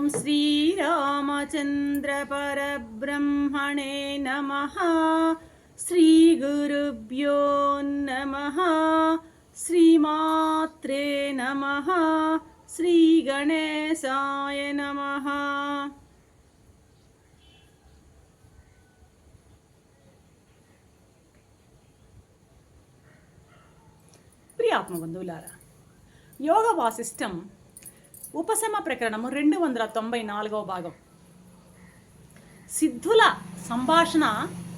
ॐ श्रीरामचन्द्रपरब्रह्मणे नमः श्रीगुरुभ्यो नमः श्रीमात्रे नमः श्रीगणेशाय नमः ప్రియ ఆత్మబంధువులారా యోగ వాసిష్టం ఉపశమ ప్రకరణము రెండు వందల తొంభై నాలుగవ భాగం. సిద్ధుల సంభాషణ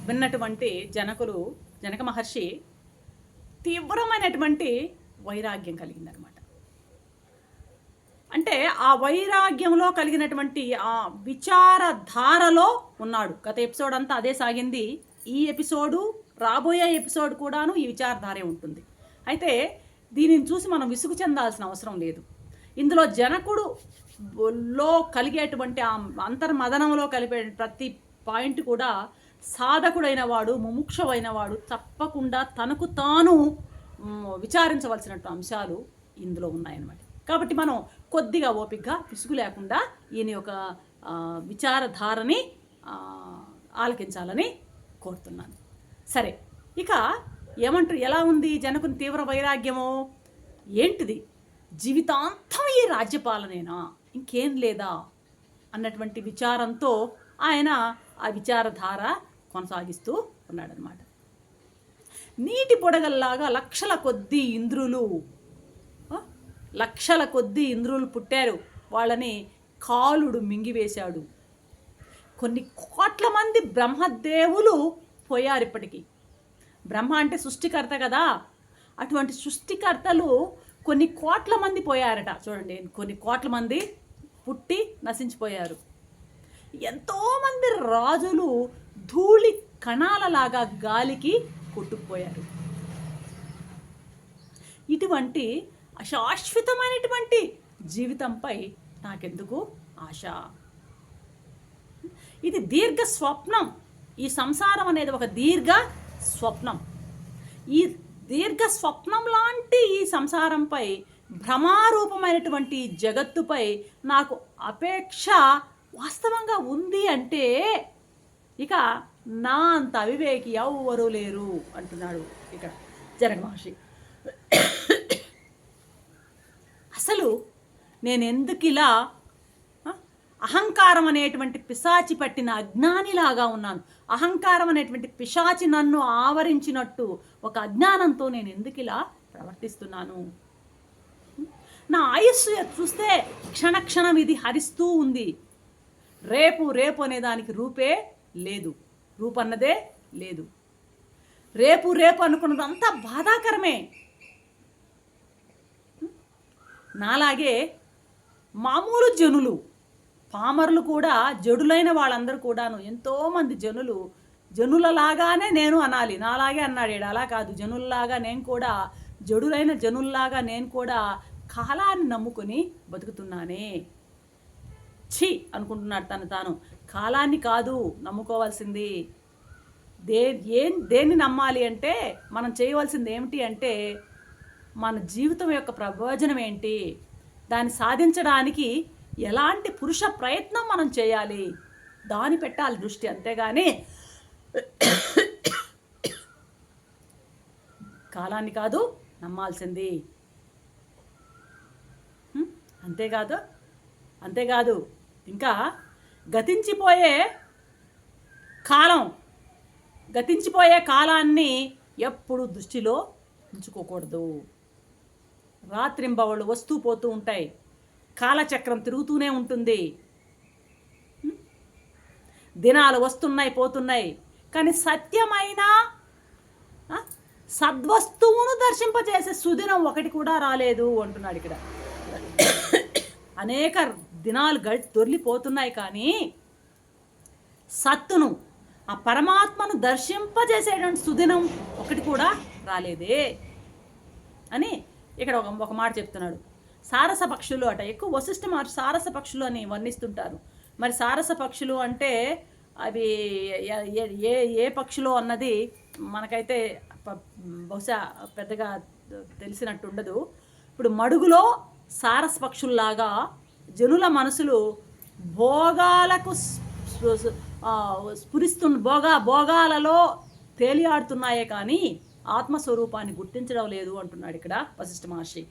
విన్నటువంటి జనకులు జనక మహర్షి తీవ్రమైనటువంటి వైరాగ్యం కలిగిందనమాట అంటే ఆ వైరాగ్యంలో కలిగినటువంటి ఆ విచారధారలో ఉన్నాడు. గత ఎపిసోడ్ అంతా అదే సాగింది. ఈ ఎపిసోడు రాబోయే ఎపిసోడ్ కూడాను ఈ విచారధారే ఉంటుంది. అయితే దీనిని చూసి మనం విసుగు చెందాల్సిన అవసరం లేదు. ఇందులో జనకుడు లో కలిగేటువంటి ఆ అంతర్మదనంలో కలిపే ప్రతి పాయింట్ కూడా సాధకుడైన వాడు ముముక్షమైన వాడు తప్పకుండా తనకు తాను విచారించవలసినటువంటి అంశాలు ఇందులో ఉన్నాయన్నమాట. కాబట్టి మనం కొద్దిగా ఓపికగా విసుగు లేకుండా ఈయన యొక్క విచారధారని ఆలకించాలని కోరుతున్నాను. సరే ఇక ఏమంటారు ఎలా ఉంది జనకుని తీవ్ర వైరాగ్యము? ఏంటిది? జీవితాంతం ఈ రాజ్యపాలనేనా? ఇంకేం లేదా? అన్నటువంటి విచారంతో ఆయన ఆ విచారధార కొనసాగిస్తూ ఉన్నాడనమాట నీటి పొడగల్లాగా లక్షల కొద్దీ ఇంద్రులు లక్షల కొద్దీ ఇంద్రులు పుట్టారు. వాళ్ళని కాలుడు మింగివేశాడు. కొన్ని కోట్ల మంది బ్రహ్మదేవులు పోయారు ఇప్పటికీ. బ్రహ్మ అంటే సృష్టికర్త కదా. అటువంటి సృష్టికర్తలు కొన్ని కోట్ల మంది పోయారట. చూడండి కొన్ని కోట్ల మంది పుట్టి నశించిపోయారు. ఎంతోమంది రాజులు ధూళి కణాలలాగా గాలికి కొట్టుకుపోయారు. ఇటువంటి అశాశ్వతమైనటువంటి జీవితంపై నాకెందుకు ఆశ? ఇది దీర్ఘ స్వప్నం. ఈ సంసారం అనేది ఒక దీర్ఘ స్వప్నం. ఈ దీర్ఘ స్వప్నం లాంటి ఈ సంసారంపై భ్రమారూపమైనటువంటి జగత్తుపై నాకు అపేక్ష వాస్తవంగా ఉంది అంటే ఇక నా అంత అవివేకి ఎవ్వరూ లేరు అంటున్నాడు ఇక్కడ జనక మహర్షి. అసలు నేను ఎందుకు ఇలా అహంకారం అనేటువంటి పిశాచి పట్టిన అజ్ఞానిలాగా ఉన్నాను. అహంకారం అనేటువంటి పిశాచి నన్ను ఆవరించినట్టు ఒక అజ్ఞానంతో నేను ఎందుకు ఇలా ప్రవర్తిస్తున్నాను? నా ఆయుస్సు చూస్తే క్షణక్షణం ఇది హరిస్తూ ఉంది. రేపు రేపు అనే దానికి రూపే లేదు. రూపన్నదే లేదు. రేపు రేపు అనుకున్నదంతా బాధాకరమే. నాలాగే మామూలు జనులు పామరులు కూడా జడులైన వాళ్ళందరూ కూడాను ఎంతోమంది జనులు జనులలాగానే నేను అనాలి. నాలాగే అన్నాడు అలా కాదు. జనుల్లాగా నేను కూడా జడులైన జనుల్లాగా నేను కూడా కాలాన్ని నమ్ముకొని బతుకుతున్నానే. ఛీ! అనుకుంటున్నాడు తను తాను. కాలాన్ని కాదు నమ్ముకోవాల్సింది. దే ఏం దేన్ని నమ్మాలి అంటే మనం చేయవలసింది ఏమిటి అంటే మన జీవితం యొక్క ప్రయోజనం ఏంటి? దాన్ని సాధించడానికి ఎలాంటి పురుష ప్రయత్నం మనం చేయాలి? దాని పెట్టాలి దృష్టి అంతేగాని కాలాన్ని కాదు నమ్మాల్సింది. అంతేకాదు అంతేకాదు. ఇంకా గతించిపోయే కాలం గతించిపోయే కాలాన్ని ఎప్పుడు దృష్టిలో ఉంచుకోకూడదు. రాత్రింబవళ్ళు వస్తూ పోతూ ఉంటాయి. కాలచక్రం తిరుగుతూనే ఉంటుంది. దినాలు వస్తున్నాయి పోతున్నాయి. కానీ సత్యమైన సద్వస్తువును దర్శింపజేసే సుదినం ఒకటి కూడా రాలేదు అంటున్నాడు ఇక్కడ. అనేక దినాలు గడి దొర్లిపోతున్నాయి కానీ సత్తును ఆ పరమాత్మను దర్శింపజేసేటువంటి సుదినం ఒకటి కూడా రాలేదే అని ఇక్కడ ఒక ఒక మాట చెప్తున్నాడు. సారస పక్షులు అట. ఎక్కువ వశిష్ఠ మహర్షి సారస పక్షులు అని వర్ణిస్తుంటారు. మరి సారస పక్షులు అంటే అవి ఏ- ఏ- ఏ పక్షులు అన్నది మనకైతే బహుశా పెద్దగా తెలిసినట్టు ఉండదు. ఇప్పుడు మడుగులో సారస పక్షుల్లాగా జనుల మనసులు భోగాలకు స్ఫురిస్తు భోగా భోగాలలో తేలియాడుతున్నాయే కానీ ఆత్మస్వరూపాన్ని గుర్తించడం లేదు అంటున్నాడు ఇక్కడ వశిష్ఠ మహర్షి.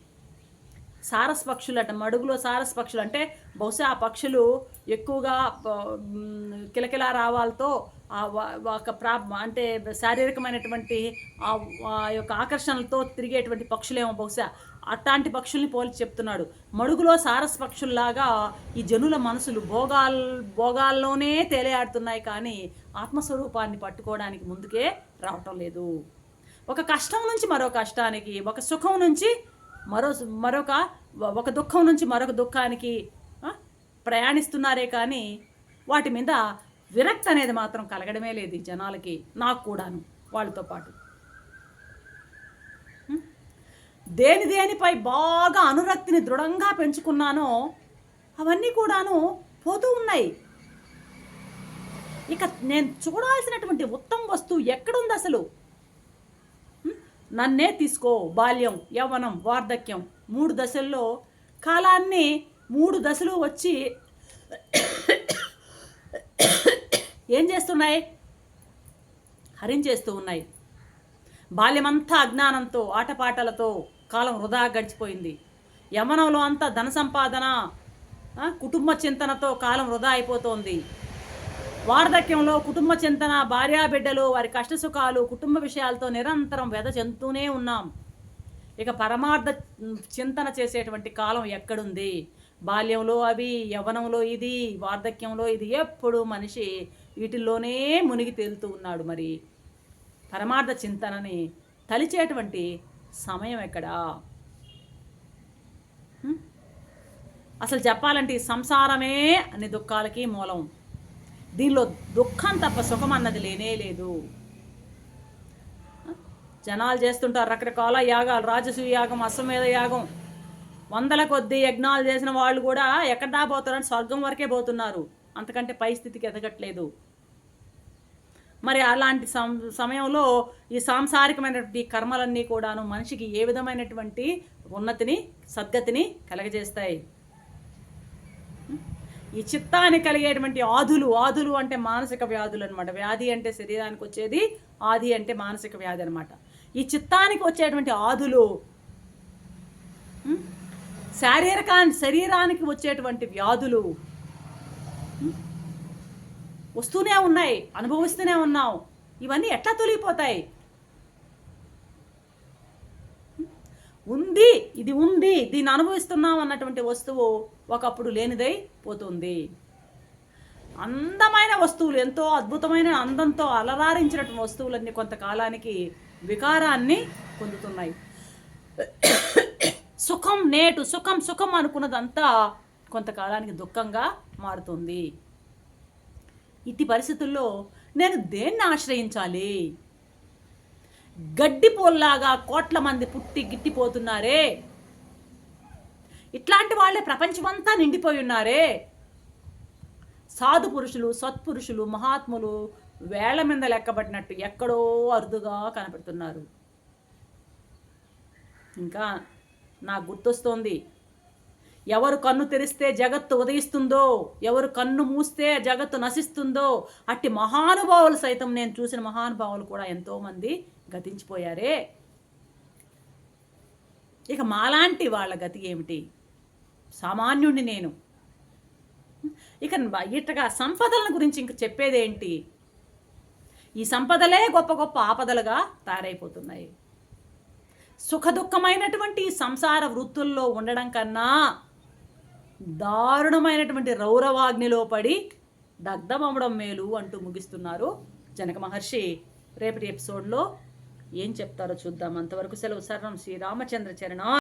సారస్ పక్షులు అట మడుగులో సారస్ పక్షులు అంటే బహుశా ఆ పక్షులు ఎక్కువగా కిలకిలా రావాలతో ఒక ప్రా అంటే శారీరకమైనటువంటి ఆ ఆ యొక్క ఆకర్షణలతో తిరిగేటువంటి పక్షులేమో బహుశా. అట్లాంటి పక్షుల్ని పోల్చి చెప్తున్నాడు. మడుగులో సారస్ పక్షుల్లాగా ఈ జనుల మనసులు భోగాల్ భోగాల్లోనే తేలియాడుతున్నాయి కానీ ఆత్మస్వరూపాన్ని పట్టుకోవడానికి ముందుకే రావటం లేదు. ఒక కష్టం నుంచి మరో కష్టానికి ఒక సుఖం నుంచి మరో మరొక ఒక దుఃఖం నుంచి మరొక దుఃఖానికి ప్రయాణిస్తున్నారే కానీ వాటి మీద విరక్తి అనేది మాత్రం కలగడమే లేదు జనాలకి నాకు కూడాను వాళ్ళతో పాటు. దేని దేనిపై బాగా అనురక్తిని దృఢంగా పెంచుకున్నానో అవన్నీ కూడాను పోతూ ఉన్నాయి. ఇక నేను చూడాల్సినటువంటి ఉత్తమ వస్తువు ఎక్కడుంది అసలు నన్నే తీసుకో బాల్యం యవ్వనం వార్ధక్యం. మూడు దశల్లో కాలాన్ని మూడు దశలు వచ్చి ఏం చేస్తున్నాయి? హరించేస్తూ ఉన్నాయి. బాల్యమంతా అజ్ఞానంతో ఆటపాటలతో కాలం వృధా గడిచిపోయింది. యవనంలో అంతా ధన సంపాదన కుటుంబ చింతనతో కాలం వృధా అయిపోతోంది. వార్ధక్యంలో కుటుంబ చింతన భార్యాబిడ్డలు వారి కష్టసుఖాలు కుటుంబ విషయాలతో నిరంతరం వెద చెందుతూనే ఉన్నాం. ఇక పరమార్థ చింతన చేసేటువంటి కాలం ఎక్కడుంది? బాల్యంలో అవి యవ్వనంలో ఇది వార్ధక్యంలో ఇది ఎప్పుడు మనిషి వీటిల్లోనే మునిగి తేలుతూ ఉన్నాడు మరి. పరమార్థ చింతనని తలిచేటువంటి సమయం ఎక్కడా? అసలు చెప్పాలంటే సంసారమే అన్ని దుఃఖాలకి మూలం. దీనిలో దుఃఖం తప్ప సుఖం అన్నది లేనే లేదు. జనాలు చేస్తుంటారు రకరకాల యాగాలు రాజసూయ యాగం అశ్వమేధ యాగం. వందల కొద్ది యజ్ఞాలు చేసిన వాళ్ళు కూడా ఎక్కడ పోతారని స్వర్గం వరకే పోతున్నారు. అంతకంటే పై స్థితికి ఎదగట్లేదు. మరి అలాంటి సం సమయంలో ఈ సాంసారికమైనటువంటి కర్మలన్నీ కూడాను మనిషికి ఏ విధమైనటువంటి ఉన్నతిని సద్గతిని కలగజేస్తాయి. ఈ చిత్తానికి కలిగేటువంటి ఆధులు ఆధులు అంటే మానసిక వ్యాధులు అనమాట వ్యాధి అంటే శరీరానికి వచ్చేది ఆది అంటే మానసిక వ్యాధి అనమాట ఈ చిత్తానికి వచ్చేటువంటి ఆధులు శారీరక శరీరానికి వచ్చేటువంటి వ్యాధులు వస్తూనే ఉన్నాయి అనుభవిస్తూనే ఉన్నాం. ఇవన్నీ ఎట్లా తొలగిపోతాయి? ఉంది ఇది ఉంది దీన్ని అనుభవిస్తున్నాం అన్నటువంటి వస్తువు ఒకప్పుడు లేనిదై పోతుంది. అందమైన వస్తువులు ఎంతో అద్భుతమైన అందంతో అలరారించినటువంటి వస్తువులన్నీ కొంతకాలానికి వికారాన్ని పొందుతున్నాయి. సుఖం నేటు సుఖం సుఖం అనుకున్నదంతా కొంతకాలానికి దుఃఖంగా మారుతుంది. ఇట్టి పరిస్థితుల్లో నేను దేన్ని ఆశ్రయించాలి? గడ్డిపోల్లాగా కోట్ల మంది పుట్టి గిట్టిపోతున్నారే? ఇట్లాంటి వాళ్ళే ప్రపంచమంతా నిండిపోయి ఉన్నారే? సాధు పురుషులు సత్పురుషులు మహాత్ములు వేళ్ళ మీద లెక్కబడినట్టు ఎక్కడో అరుదుగా కనపడుతున్నారు. ఇంకా నాకు గుర్తొస్తోంది ఎవరు కన్ను తెరిస్తే జగత్తు ఉదయిస్తుందో ఎవరు కన్ను మూస్తే జగత్తు నశిస్తుందో అట్టి మహానుభావులు సైతం నేను చూసిన మహానుభావులు కూడా ఎంతోమంది గతించిపోయారే. ఇక మాలాంటి వాళ్ళ గతి ఏమిటి? సామాన్యుణ్ణి నేను. ఇక ఇట్టగా సంపదల గురించి ఇంక చెప్పేదేంటి? ఈ సంపదలే గొప్ప గొప్ప ఆపదలుగా తయారైపోతున్నాయి. సుఖదుఖమైనటువంటి సంసార వృత్తుల్లో ఉండడం కన్నా దారుణమైనటువంటి రౌరవాగ్నిలో పడి దగ్ధమవడం మేలు అంటూ ముగిస్తున్నారు జనక మహర్షి. రేపటి ఎపిసోడ్లో ఏం చెప్తారో చూద్దాం. అంతవరకు సెలవు. సర్వం శ్రీరామచంద్ర చరణ.